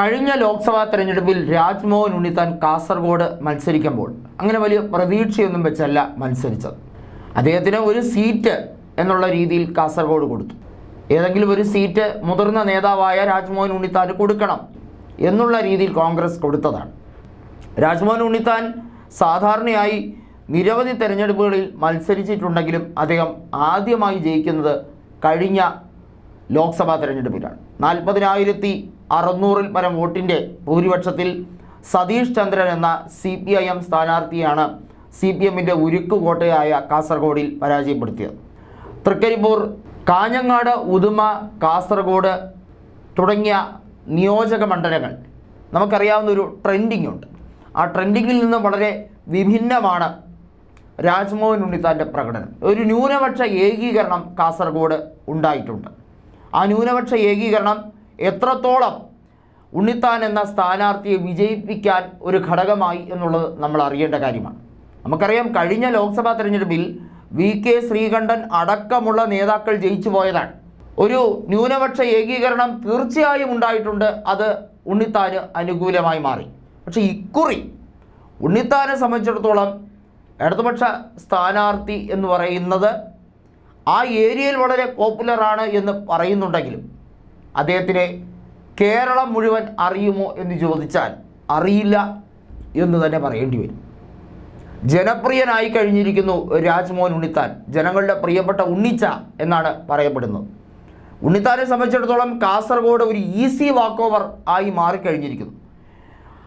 കഴിഞ്ഞ ലോക്സഭാ തെരഞ്ഞെടുപ്പിൽ രാജ്മോഹൻ ഉണ്ണിത്താൻ കാസർഗോഡ് മത്സരിക്കുമ്പോൾ അങ്ങനെ വലിയ പ്രതീക്ഷയൊന്നും വെച്ചല്ല മത്സരിച്ചത്. അദ്ദേഹത്തിന് ഒരു സീറ്റ് എന്നുള്ള രീതിയിൽ കാസർഗോഡ് കൊടുത്തു. ഏതെങ്കിലും ഒരു സീറ്റ് മുതിർന്ന നേതാവായ രാജ്മോഹൻ ഉണ്ണിത്താൻ കൊടുക്കണം എന്നുള്ള രീതിയിൽ കോൺഗ്രസ് കൊടുത്തതാണ്. രാജ്മോഹൻ ഉണ്ണിത്താൻ സാധാരണയായി നിരവധി തെരഞ്ഞെടുപ്പുകളിൽ മത്സരിച്ചിട്ടുണ്ടെങ്കിലും അദ്ദേഹം ആദ്യമായി ജയിക്കുന്നത് കഴിഞ്ഞ ലോക്സഭാ തെരഞ്ഞെടുപ്പിലാണ്. നാൽപ്പതിനായിരത്തി അറുന്നൂറിൽ പരം വോട്ടിന്റെ ഭൂരിപക്ഷത്തിൽ സതീഷ് ചന്ദ്രൻ എന്ന സി പി ഐ എം സ്ഥാനാർത്ഥിയാണ് സി പി എമ്മിന്റെ ഉരുക്കുകോട്ടയായ കാസർഗോഡിൽ പരാജയപ്പെടുത്തിയത്. തൃക്കരിപ്പൂർ കാഞ്ഞങ്ങാട് ഉദുമ കാസർഗോഡ് തുടങ്ങിയ നിയോജക മണ്ഡലങ്ങൾ നമുക്കറിയാവുന്ന ഒരു ട്രെൻഡിങ് ഉണ്ട്. ആ ട്രെൻഡിങ്ങിൽ നിന്ന് വളരെ വിഭിന്നമാണ് രാജ്മോഹൻ ഉണ്ണിത്താന്റെ പ്രകടനം. ഒരു ന്യൂനപക്ഷ ഏകീകരണം കാസർഗോഡ് ഉണ്ടായിട്ടുണ്ട്. ആ ന്യൂനപക്ഷ ഏകീകരണം എത്രത്തോളം ഉണ്ണിത്താൻ എന്ന സ്ഥാനാർത്ഥിയെ വിജയിപ്പിക്കാൻ ഒരു ഘടകമായി എന്നുള്ളത് നമ്മൾ അറിയേണ്ട കാര്യമാണ്. നമുക്കറിയാം കഴിഞ്ഞ ലോക്സഭാ തെരഞ്ഞെടുപ്പിൽ വി കെ ശ്രീകണ്ഠൻ അടക്കമുള്ള നേതാക്കൾ ജയിച്ചു പോയതാണ്. ഒരു ന്യൂനപക്ഷ ഏകീകരണം തീർച്ചയായും ഉണ്ടായിട്ടുണ്ട്. അത് ഉണ്ണിത്താന് അനുകൂലമായി മാറി. പക്ഷേ ഇക്കുറി ഉണ്ണിത്താനെ സംബന്ധിച്ചിടത്തോളം ഇടതുപക്ഷ സ്ഥാനാർത്ഥി എന്ന് പറയുന്നത് ആ ഏരിയയിൽ വളരെ പോപ്പുലറാണ് എന്ന് പറയുന്നുണ്ടെങ്കിലും അദ്ദേഹത്തിനെ കേരളം മുഴുവൻ അറിയുമോ എന്ന് ചോദിച്ചാൽ അറിയില്ല എന്ന് തന്നെ പറയേണ്ടി വരും. ജനപ്രിയനായി കഴിഞ്ഞിരിക്കുന്നു രാജ്മോഹൻ ഉണ്ണിത്താൻ. ജനങ്ങളുടെ പ്രിയപ്പെട്ട ഉണ്ണിച്ച എന്നാണ് പറയപ്പെടുന്നത്. ഉണ്ണിത്താനെ സംബന്ധിച്ചിടത്തോളം കാസർഗോഡ് ഒരു ഈസി വാക്ക് ഓവർ ആയി മാറിക്കഴിഞ്ഞിരിക്കുന്നു.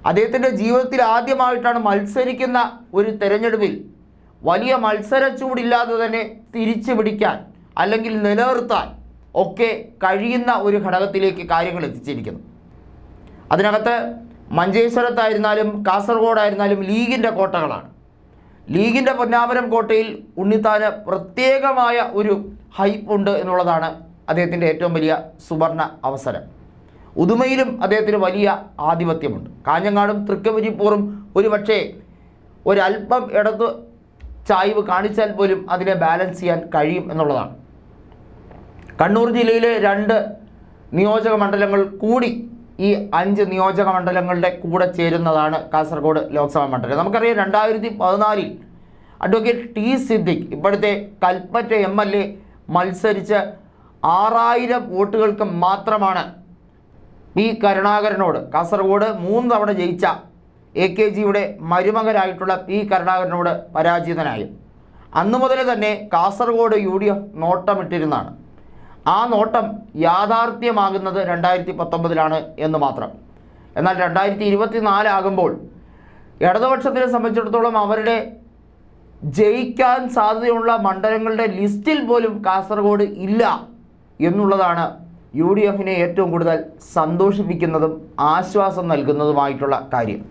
അദ്ദേഹത്തിന്റെ ജീവിതത്തിൽ ആദ്യമായിട്ടാണ് മത്സരിക്കുന്ന ഒരു തെരഞ്ഞെടുപ്പിൽ വലിയ മത്സര ചൂടില്ലാതെ തന്നെ തിരിച്ചു പിടിക്കാൻ അല്ലെങ്കിൽ നിലനിർത്താൻ ഒക്കെ കഴിയുന്ന ഒരു ഘടകത്തിലേക്ക് കാര്യങ്ങൾ എത്തിച്ചിരിക്കുന്നു. അതിനകത്ത് മഞ്ചേശ്വരത്തായിരുന്നാലും കാസർഗോഡായിരുന്നാലും ലീഗിന്റെ കോട്ടകളാണ്. ലീഗിന്റെ പൊന്നാമരം കോട്ടയിൽ ഉണ്ണിത്താന് പ്രത്യേകമായ ഒരു ഹൈപ്പ് ഉണ്ട് എന്നുള്ളതാണ് അദ്ദേഹത്തിന്റെ ഏറ്റവും വലിയ സുവർണ അവസരം. ഉദുമയിലും അദ്ദേഹത്തിന് വലിയ ആധിപത്യമുണ്ട്. കാഞ്ഞങ്ങാടും തൃക്കവരിപ്പൂറും ഒരു പക്ഷേ ഒരല്പം ഇടത്ത് ചായ്വ് കാണിച്ചാൽ പോലും അതിനെ ബാലൻസ് ചെയ്യാൻ കഴിയും എന്നുള്ളതാണ്. കണ്ണൂർ ജില്ലയിലെ രണ്ട് നിയോജക മണ്ഡലങ്ങൾ കൂടി ഈ അഞ്ച് നിയോജക മണ്ഡലങ്ങളുടെ കൂടെ ചേരുന്നതാണ് കാസർഗോഡ് ലോക്സഭാ മണ്ഡലം. നമുക്കറിയാം രണ്ടായിരത്തി പതിനാലിൽ അഡ്വക്കേറ്റ് ടി സിദ്ദിഖ് ഇപ്പോഴത്തെ കൽപ്പറ്റ എം എൽ എ മത്സരിച്ച് ആറായിരം വോട്ടുകൾക്ക് മാത്രമാണ് പി കരുണാകരനോട് കാസർഗോഡ് മൂന്ന് തവണ ജയിച്ച എ കെ ജിയുടെ മരുമകനായിട്ടുള്ള പി കരുണാകരനോട് പരാജിതനായി അന്നു മുതൽ തന്നെ കാസർഗോഡ് യു ഡി എഫ് നോട്ടമിട്ടിരുന്നതാണ്. ആ നോട്ടം യാഥാർത്ഥ്യമാകുന്നത് രണ്ടായിരത്തി പത്തൊമ്പതിലാണ് എന്ന് മാത്രം. എന്നാൽ രണ്ടായിരത്തി ഇരുപത്തി നാലാകുമ്പോൾ ഇടതുപക്ഷത്തിനെ സംബന്ധിച്ചിടത്തോളം അവരുടെ ജയിക്കാൻ സാധ്യതയുള്ള മണ്ഡലങ്ങളുടെ ലിസ്റ്റിൽ പോലും കാസർഗോഡ് ഇല്ല എന്നുള്ളതാണ് യു ഡി എഫിനെ ഏറ്റവും കൂടുതൽ സന്തോഷിപ്പിക്കുന്നതും ആശ്വാസം നൽകുന്നതുമായിട്ടുള്ള കാര്യം.